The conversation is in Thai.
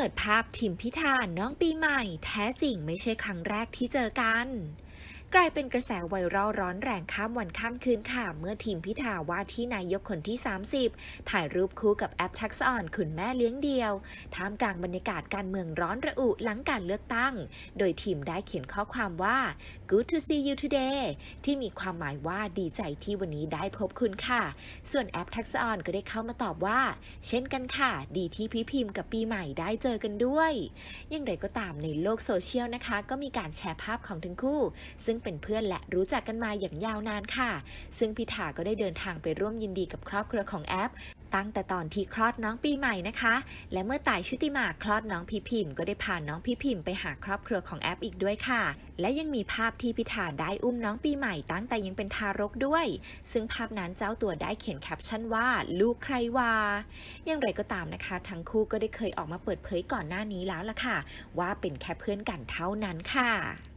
ปิดภาพทิมพิธาน้องปีใหม่ แท้จริงไม่ใช่ครั้งแรกที่เจอกัน กลายเป็นกระแสไวรัลร้อนแรงข้ามวันข้ามคืนค่ะ เมื่อทีมพิธาว่าที่นายกคนที่ 30 ถ่ายรูปคู่กับแอปทักษะอ่อนคุณแม่เลี้ยงเดียว ท่ามกลางบรรยากาศการเมืองร้อนระอุหลังการเลือกตั้ง โดยทีมได้เขียนข้อความว่า good to see you today ที่มีความหมายว่าดีใจที่วันนี้ได้พบคุณค่ะ ส่วนแอปทักษะอ่อนก็ได้เข้ามาตอบว่า เช่นกันค่ะ ดีที่พี่พิมพ์กับปีใหม่ได้เจอกันด้วย อย่างไรก็ตามในโลกโซเชียลนะคะ ก็มีการแชร์ภาพของทั้งคู่ ซึ่งเป็นเพื่อนและรู้จักกันมาอย่างยาวนานค่ะ ซึ่งพิธาก็ได้เดินทางไปร่วมยินดีกับครอบครัวของแอป ตั้งแต่ตอนที่คลอดน้องปีใหม่นะคะ และเมื่อต่ายชุติมาคลอดน้องพีพิมก็ได้พาน้องพีพิมไปหาครอบครัวของแอปอีกด้วยค่ะ และยังมีภาพที่พิธาได้อุ้มน้องปีใหม่ตั้งแต่ยังเป็นทารกด้วย ซึ่งภาพนั้นเจ้าตัวได้เขียนแคปชั่นว่าลูกใครวาอย่างไรก็ตามนะคะ ทั้งคู่ก็ได้เคยออกมาเปิดเผยก่อนหน้านี้แล้วล่ะค่ะ ว่าเป็นแค่เพื่อนกันเท่านั้นค่ะ